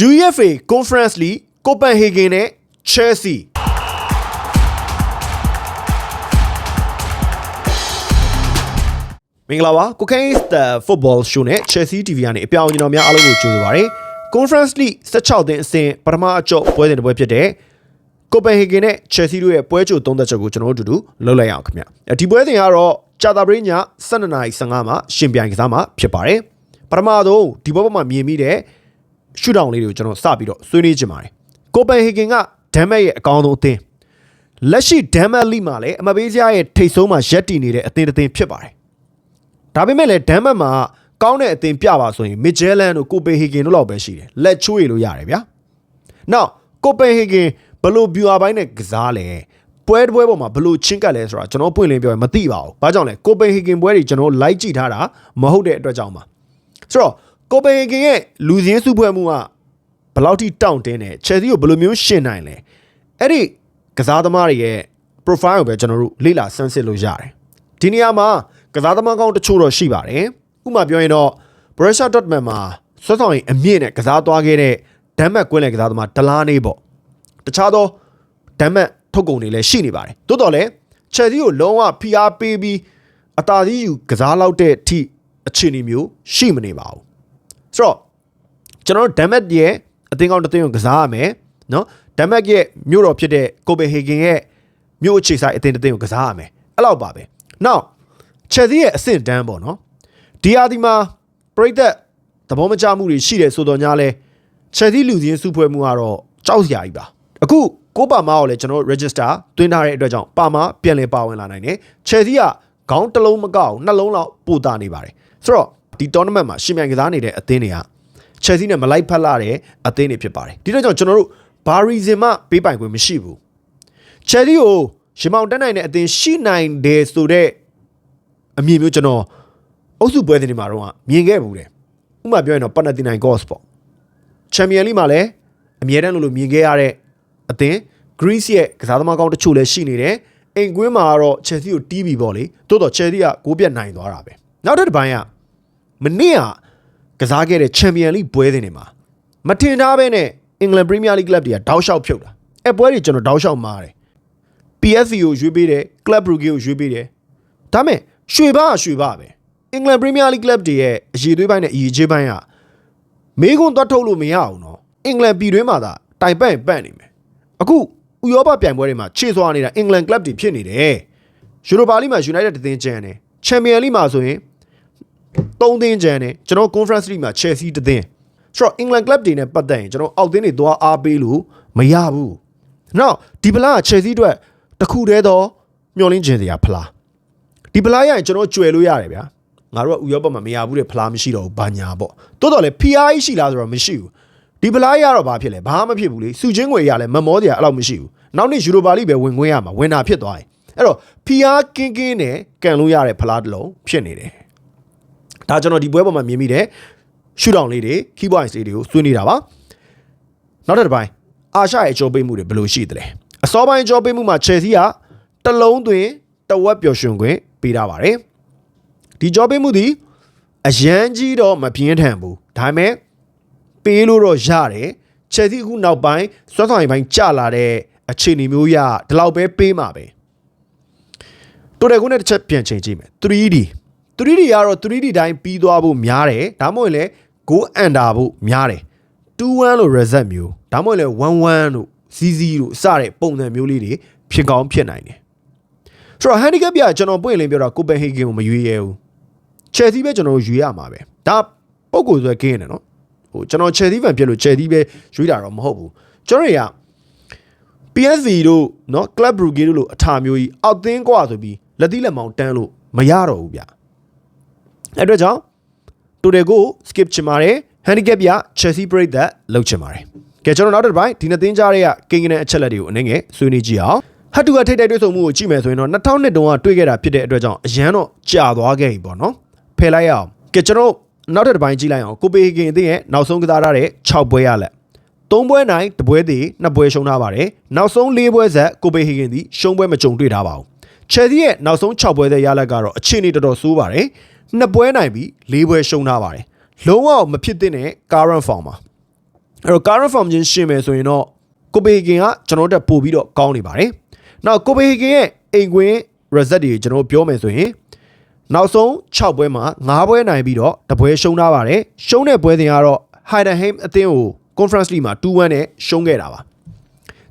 UEFA Conference League ကိုပန်ဟေဂင်နဲ့ Chelsea မင်္ဂလာပါကိုကိန်းစ်တာဖုတ်ဘောရှိုးနဲ့ Chelsea TV ကနေအပြောင်းအလဲတော်များအားလုံးကိုကြိုဆိုပါရစေ Conference League 16သင်းအဆင့်ပထမအကျော့ပွဲစဉ်တစ်ပွဲဖြစ်တဲ့ကိုပန်ဟေဂင်နဲ့ Chelsea တို့ရဲ့ပွဲကြိုသုံးသက်ချက်ကိုကျွန်တော်တို့အတူတူလုပ်လိုက်ရအောင်ခင်ဗျအဲဒီပွဲစဉ်ကတော့ကြာသပတေးည12:15မှာရှင်ပြိုင်ကစားမှာဖြစ်ပါတယ်ပထမဆုံးဒီပွဲပေါ်မှာမြင်မိတဲ့ ရှူတောင်လေးတွေကိုကျွန်တော်စပြီးတော့ဆွေးနွေးချင်ပါတယ်ကိုပန်ဟေဂင်ကဒမ်မက်ရဲ့အကောင်းဆုံးအသင်းလက်ရှိဒမ်မက်လိမှာလည်းအမပေးစရာရဲ့ထိတ်ဆုံးမှာရက်တည်နေတဲ့အသင်းတစ်သင်းဖြစ်ပါတယ်ဒါပေမဲ့လည်းဒမ်မတ်မှာကောင်းတဲ့အသင်ပြပါဆိုရင်မစ်ဂျဲလန်တို့ကိုပေဟီဂင်တို့လောက်ပဲရှိတယ်လက်ချိုးရလို့ရတယ်ဗျာ။ Now ကိုပေဟီဂင်ဘလို့ဗျူဟာပိုင်းနဲ့ကစားလဲပွဲတစ်ပွဲပေါ်မှာဘလို့ချင်းကပ်လဲဆိုတာကျွန်တော်ပွင့်လင်းပြောရင်မသိပါဘူး။ဘာကြောင့်လဲကိုပေဟီဂင်ပွဲတွေကျွန်တော်လိုက်ကြည့်ထားတာမဟုတ်တဲ့အတွက်ကြောင့်ပါ။ဆိုတော့ ကိုပေဟီဂင်ရဲ့လူစင်းစုဖွဲ့မှုကဘယ်လောက်ထိတောင့်တင်းတယ်ချယ်ဆီကိုဘယ်လိုမျိုးရှင်းနိုင်လဲ။အဲ့ဒီကစားသမားတွေရဲ့ profile ကိုပဲကျွန်တော်တို့လေ့လာဆန်းစစ်လို့ရတယ်။ဒီနေရာမှာကစားသမားကောင်းတချို့တော့ရှိပါတယ်။ဥပမာပြောရင်တော့ Borussia Dortmund မှာဆွတ်ဆောင်ရင်အမြင့်နဲ့ကစားသွားခဲ့တဲ့ဒမ်မတ်ကွင်းလေကစားသမားဒလာနေပေါ့။တခြားသောဒမ်မတ်ထုတ်ကုန်တွေလည်းရှိနေပါတယ်။သို့တော်လည်း Chelsea ကိုလုံးဝဖိအားပေးပြီးအသာစီးယူကစားလောက်တဲ့အထိအခြေအနေမျိုးရှိမနေပါဘူး။ ဆိုတော့ကျွန်တော်တို့ဒမ်မတ်ရဲ့အသင်းကောင်းတစ်သင်းကိုကစားရမယ်နော်ဒမ်မတ်ရဲ့မြို့တော်ဖြစ်တဲ့ကိုပေဟေဂင်ရဲ့မြို့အခြေဆိုင်အသင်းတစ်သင်းကိုကစားရမယ်အဲ့လောက်ပါပဲ။ Now ချက်သီးရဲ့အဆင့်တန်းပေါ့နော်ဒီဟာဒီမှာပြိသက်သဘောမကျမှုတွေရှိတယ်ဆိုတော့ညာလဲချက်သီးလူစင်းစုဖွဲ့မှုကတော့ကြောက်စရာကြီးပါအခုကိုပါမာကိုလည်းကျွန်တော် register တွင်းထားတဲ့အတွက်ကြောင့်ပါမာပြန်လည်ပါဝင်လာနိုင်တယ်ချက်သီးကခေါင်းတစ်လုံးမကောက်နှလုံးလောက်ပိုတာနေပါတယ်ဆိုတော့ ဒီ tournament မှာရှင်မြိုင်ကစားနေတဲ့အသင်းတွေကချက်သီးနဲ့မလိုက်ဖက်လာတဲ့အသင်းတွေဖြစ်ပါတယ်ဒီတော့ကြောင့်ကျွန်တော်တို့ဘာရီဇင်မှပေးပိုင်ခွင့်မရှိဘူးချက်သီးကိုရှင်မောင်တက်နိုင်တဲ့အသင်းရှိနိုင်တယ်ဆိုတော့အမြင်မျိုးကျွန်တော်အုပ်စုပွဲစဉ်တွေမှာတော့မြင်ခဲ့ဘူးတယ်ဥပမာပြောရင်တော့ပနတီနိုင်ကော့စ်ပေါ့ချန်ပီယံလိမှာလည်းအမြဲတမ်းလို့လို့မြင်ခဲ့ရတဲ့အသင်း Greece ရဲ့ကစားသမားကောင်းတချို့လည်းရှိနေတယ်အိမ်ကွင်းမှာကတော့ Chelsea ကိုတီးပြီးပေါ့လေတိုးတော့ Chelsea ကကိုးပြတ်နိုင်သွားတာပဲနောက်တစ်ပိုင်းက မနေ့ကကစားခဲ့တဲ့ Champion League ပွဲစဉ်တွေမှာမထင်ထားပဲနဲ့ England Premier League Club တွေကတောက်လျှောက်ဖြုတ်တာအဲပွဲတွေကျွန်တော်တောက်လျှောက်မားတယ် PSV ကိုရွေးပေးတယ် Club Brugge ကိုရွေးပေးတယ်ဒါမဲ့ရွှေဘာကရွှေဘာပဲအင်္ဂလန်ပရီးမီးယားလိဂ်ကလပ်တွေရဲ့အရေးသွေးပိုင်းနဲ့အရေးချေးပိုင်းကမေးခွန်းသွားထုတ်လို့မရအောင်နော်အင်္ဂလန်ပြည်တွင်းမှာသာတိုင်ပန့်ပန့်နေမယ်အခုဥရောပပြိုင်ပွဲတွေမှာခြေစွာနေတာအင်္ဂလန်ကလပ်တွေဖြစ်နေတယ်ယူရိုပါလိမှာ United တသင်းကျန်တယ်ချန်ပီယံလိမှာဆိုရင် ၃သင်းကျန်တယ်ကျွန်တော် Conference League မှာ Chelsea တသင်းဆိုတော့အင်္ဂလန်ကလပ်တွေနဲ့ပတ်သက်ရင်ကျွန်တော်အောက်သင်းတွေသွားအားပေးလို့မရဘူးနောက်ဒီပလားက Chelsea အတွက်တခုတည်းသောမျောလင်းခြင်းစရာဖလားဒီဖလားရရင်ကျွန်တော်ကြွယ်လို့ရတယ်ဗျာငါတို့ကဥရောပမှာမရဘူးတဲ့ဖလားမရှိတော့ဘူးဘာညာပေါ့တိုးတော်လေ PRI ရှိလားဆိုတော့မရှိဘူးဒီဖလားရတော့ဘာဖြစ်လဲဘာမှမဖြစ်ဘူးလေစုချင်းငွေရလဲမမောတရားအဲ့လောက်မရှိဘူးနောက်နေ့ယူရိုပါလိပဲဝင်ခွင့်ရမှာဝင်တာဖြစ်သွားရင်အဲ့တော့ PR ကင်းကင်းနဲ့ကန်လို့ရတဲ့ဖလားတစ်လုံးဖြစ်နေတယ် ဒါကျွန်တော်ဒီပွဲပေါ်မှာမြင်မိတယ်ရှူတောင်လေးတွေ key points လေးတွေကိုဆွေးနေတာပါနောက်တစ်ပိုင်းအာရှရဲ့အကျော်ပေးမှုတွေဘယ်လိုရှိသလဲအစောပိုင်းအကျော်ပေးမှုမှာ Chelsea ကတလုံးသွင်းတဝက်ပျော်ရွှင်ခွင့်ပေးထားပါတယ်ဒီကြောပေးမှုသည်အရန်ကြီးတော့မပြင်းထန်ဘူးဒါပေမဲ့ပေးလို့တော့ရတယ်ချက်စီအခုနောက်ပိုင်းစွမ်းဆောင်ရည်ပိုင်းကျလာတဲ့အခြေအနေမျိုးရဒီလောက်ပဲပေးမှာပဲတိုတယ်ကုန်းနဲ့တစ်ချက်ပြန်ချိန်ကြည့်မယ် 3D 3D ကတော့ 3D တိုင်းပြီးသွားဖို့များတယ်ဒါမှမဟုတ်လေ go under ဖို့များတယ်2-1လို့ reset မျိုးဒါမှမဟုတ်လေ1-1လို့ CC လို့စတဲ့ပုံစံမျိုးလေးတွေဖြစ်ကောင်းဖြစ်နိုင်တယ်ဆိုတော့ handicap ပြကျွန်တော်ပွင့်လင်းပြောတာကိုပန်ဟေဂင်ကိုမရွေးရဘူး Chelsea ပဲကျွန်တော်ရွေးရမှာပဲဒါပုံကိုယ်ဆိုခင်းနေနော်ဟိုကျွန်တော် Chelsea fan ဖြစ်လို့ Chelsea ပဲရွေးတာတော့မဟုတ်ဘူးကျွန်တော်တွေက PSV တို့เนาะ Club Brugge တို့လိုအထာမျိုးကြီးအောက်သင်းกว่าဆိုပြီးလက်သီးလက်မောင်းတန်းလို့မရတော့ဘူးဗျ အဲ့အတွက်ကြောင့်တူတယ်ကို skip ချင်ပါတယ် handicap ပြ Chelsea break that လောက်ချင်ပါတယ်ကဲကျွန်တော်နောက်တစ်ပိုင်းဒီနှစ်သင်းကြားတွေကကိန်းကနေအချက်လက်တွေကိုအနေငယ်ဆွေးနွေးကြည့်အောင်ဟတ်တူကထိတ်တိုက်တွေ့ဆုံမှုကိုကြည့်မယ်ဆိုရင်တော့2000တုန်းကတွေ့ခဲ့တာဖြစ်တဲ့အတွက်ကြောင့်အရန်တော့ကြာသွားခဲ့ပြီပေါ့နော်ဖယ်လိုက်ရအောင်ကဲကျွန်တော်နောက်တစ်ပိုင်းကြည့်လိုက်အောင်ကိုပေဟီဂင်အသင်းရဲ့နောက်ဆုံးကစားရတဲ့6ပွဲရလက်3ပွဲနိုင်တပွဲသေး2ပွဲရှုံးထားပါတယ်နောက်ဆုံး4ပွဲဆက်ကိုပေဟီဂင်သည်ရှုံးပွဲမကြုံတွေ့ထားပါဘူးချယ်ဆီရဲ့နောက်ဆုံး6ပွဲသက်ရလက်ကတော့အခြေအနေတော်တော်ဆိုးပါတယ် 2ပွဲနိုင်ပြီး4ပွဲရှုံးထားပါတယ်လုံးဝမဖြစ်သင့်တဲ့ current form ပါအဲ့တော့ current form ချင်းရှင်းမယ်ဆိုရင်တော့ကိုပေဟီဂင်ကကျွန်တော်တို့တက်ပို့ပြီးတော့ကောင်းနေပါတယ်နောက်ကိုပေဟီဂင်ရဲ့အိမ်ကွင်း result တွေကျွန်တော်တို့ပြောမယ်ဆိုရင်နောက်ဆုံး6ပွဲမှာ9ပွဲနိုင်ပြီးတော့တပွဲရှုံးထားပါတယ်ရှုံးတဲ့ပွဲစဉ်ကတော့ Heidenheim အသင်းကို Conference League မှာ2-1နဲ့ရှုံးခဲ့တာပါ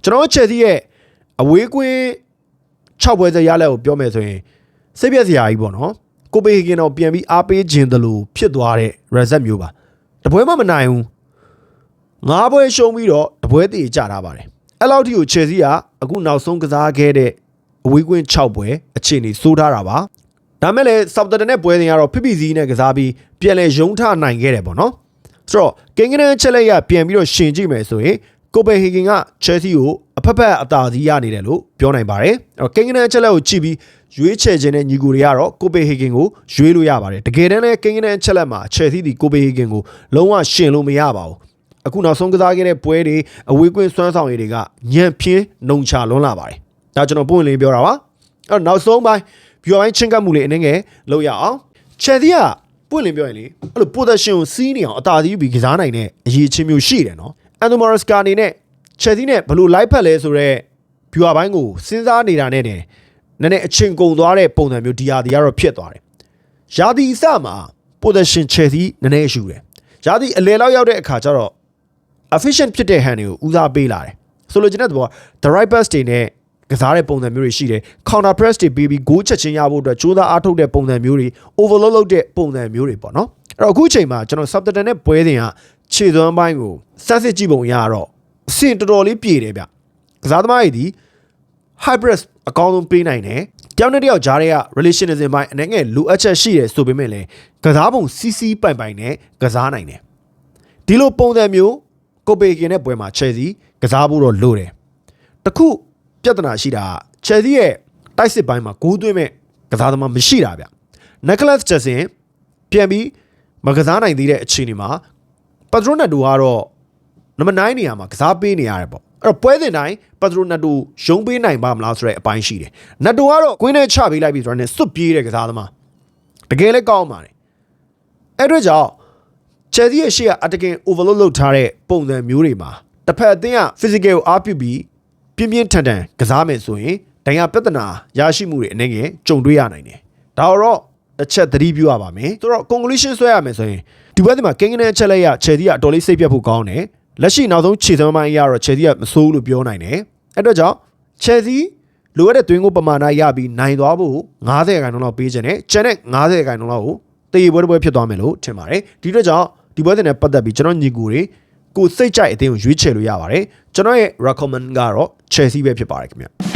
ကျွန်တော်တို့ Chelsea ရဲ့အဝေးကွင်း6ပွဲစရလက်ကိုပြောမယ်ဆိုရင်စိတ်ပြက်စရာကြီးပေါ့နော် ကိုပေဟီဂင်တော့ပြန်ပြီးအားပေးခြင်းတလို့ဖြစ်သွားတဲ့ result မျိုးပါတပွဲမှမနိုင်ဘူးငါးပွဲရှုံးပြီးတော့တပွဲတည်ကြတာပါတယ်အဲ့လောက်ထိကို Chelsea ကအခုနောက်ဆုံးကစားခဲ့တဲ့အဝေးကွင်း6ပွဲအခြေအနေစိုးထားတာပါဒါမဲ့လည်း Southampton နဲ့ပွဲစဉ်ကတော့ဖိဖိစီးနဲ့ကစားပြီးပြန်လဲရုံထနိုင်ခဲ့တယ်ပေါ့နော်ဆိုတော့ကင်ကနန်ချက်လက်ရပြန်ပြီးတော့ရှင်ကြည့်မယ်ဆိုရင် ကိုပေဟီဂင်က Chelsea ကိုအဖက်ဖက်အသာစီးရနေတယ်လို့ပြောနိုင်ပါတယ်အဲ့တော့ကင်ကနန်ချက်လက်ကိုကြည့်ပြီးရွေးချယ်ခြင်းနဲ့ညီကိုတွေကတော့ကိုပေဟီဂင်ကိုရွေးလို့ရပါတယ်တကယ်တမ်းလည်းကင်ကနန်ချက်လက်မှာ Chelsea ဒီကိုပေဟီဂင်ကိုလုံးဝရှင်လို့မရပါဘူးအခုနောက်ဆုံးကစားခဲ့တဲ့ပွဲတွေအဝေးကွင်းစွမ်းဆောင်ရည်တွေကညံပြင်းနှုံချလွန်းလာပါတယ်ဒါကျွန်တော်ပုံလင်းပြောတာပါအဲ့တော့နောက်ဆုံးပိုင်းဘီယိုပိုင်းချင်းကပ်မှုလေးအနေငယ်လုပ်ရအောင် Chelsea ကပွင့်လင်းပြောရင်လေအဲ့လို possession ကိုစီးနေအောင်အသာစီးပြီးကစားနိုင်တဲ့အရေးချင်းမျိုးရှိတယ်နော် အန်တိုမာရစကာအနေနဲ့ Chelsea နဲ့ဘယ်လိုလိုက်ဖက်လဲဆိုတော့ဘီယိုပိုင်းကိုစဉ်းစားနေတာနဲ့တည်းနည်းနည်းအချင်းကုန်သွားတဲ့ပုံစံမျိုးဒီဟာဒီကတော့ဖြစ်သွားတယ်ရာသီအစမှာ possession Chelsea နည်းနည်းယူတယ်ရာသီအလယ်လောက်ရောက်တဲ့အခါကျတော့ efficient ဖြစ်တဲ့ hand တွေကိုဦးစားပေးလာတယ်ဆိုလိုချင်တဲ့သဘောက the right pass တွေနဲ့ကစားတဲ့ပုံစံမျိုးတွေရှိတယ် counter press တွေပြီးပြီး goal ချက်ချင်းရဖို့အတွက်ကြိုးစားအားထုတ်တဲ့ပုံစံမျိုးတွေ overload လုပ်တဲ့ပုံစံမျိုးတွေပေါ့နော်အဲ့တော့အခုချိန်မှာကျွန်တော် Southampton နဲ့ပွဲစဉ်က ခြေသွမ်းပိုင်းကိုစမ်းစစ်ကြည့်ပုံရတော့အဆင့်တော်တော်လေးပြေတယ်ဗျကစားသမားတွေဒီ hybrid အကောင်းဆုံးပေးနိုင်တယ်တယောက်နဲ့တယောက်ကြားထဲက relationism ပိုင်းအနေငယ်လိုအပ်ချက်ရှိတယ်ဆိုပေမဲ့လည်းကစားပုံစီစီပိုင်ပိုင်နဲ့ကစားနိုင်တယ်ဒီလိုပုံစံမျိုးကိုပေကင်တဲ့ပွဲမှာ Chelsea ကစားဖို့တော့လိုတယ်တခုပြဿနာရှိတာက Chelsea ရဲ့တိုက်စစ်ပိုင်းမှာဂိုးသွင်းမဲ့ကစားသမားမရှိတာဗျ Nicholas Jackson ပြန်ပြီးမကစားနိုင်သေးတဲ့အခြေအနေမှာ Patronato ကတော့နံပါတ်9နေရာမှာကစားပေးနေရတယ်ပေါ့အဲ့တော့ပွဲစဉ်တိုင်း Patronato ရုံးပေးနိုင်ပါမလားဆိုတဲ့အပိုင်းရှိတယ်။ Nato ကတော့ကွင်းထဲချပေးလိုက်ပြီဆိုတော့ ਨੇ စွတ်ပြေးတဲ့ကစားသမားတကယ်လည်းကောင်းပါတယ်အဲ့အတွက်ကြောင့် Chelsea ရဲ့ရှေ့ကအတကင် overload လုပ်ထားတဲ့ပုံစံမျိုးတွေမှာတစ်ဖက်အသင်းက physical ကိုအားပြုပြီးပြင်းပြင်းထန်ထန်ကစားမယ်ဆိုရင်ဒဏ်ရာပြဿနာရရှိမှုတွေအနေငယ်ကြုံတွေ့ရနိုင်တယ်ဒါတော့တစ်ချက်သတိပြုရပါမယ်ဆိုတော့ conclusion ဆွဲရမယ်ဆိုရင် ဒီဘက်ဒီမှာကင်းကနန်ချက်လိုက်ရ Chelsea ကအတော်လေးစိတ်ပြတ်ဖို့ကောင်းတယ်လက်ရှိနောက်ဆုံးခြေစမ်းပိုင်းအရတော့ Chelsea ကမဆိုးလို့ပြောနိုင်တယ်အဲ့တော့ကြောင့် Chelsea လိုအပ်တဲ့သွင်းကိုပမာဏရပြီးနိုင်သွားဖို့90ခန်းလောက်ပေးခြင်းနဲ့ကျန်တဲ့90ခန်းလောက်ကိုတည်ပွဲတစ်ပွဲဖြစ်သွားမယ်လို့ထင်ပါတယ်ဒီအတွက်ကြောင့်ဒီပွဲစဉ်နဲ့ပတ်သက်ပြီးကျွန်တော်ညီကိုတွေကိုစိတ်ကြိုက်အသင်းကိုရွေးချယ်လို့ရပါတယ်ကျွန်တော်ရဲ့ recommend ကတော့ Chelsea ပဲဖြစ်ပါတယ်ခင်ဗျ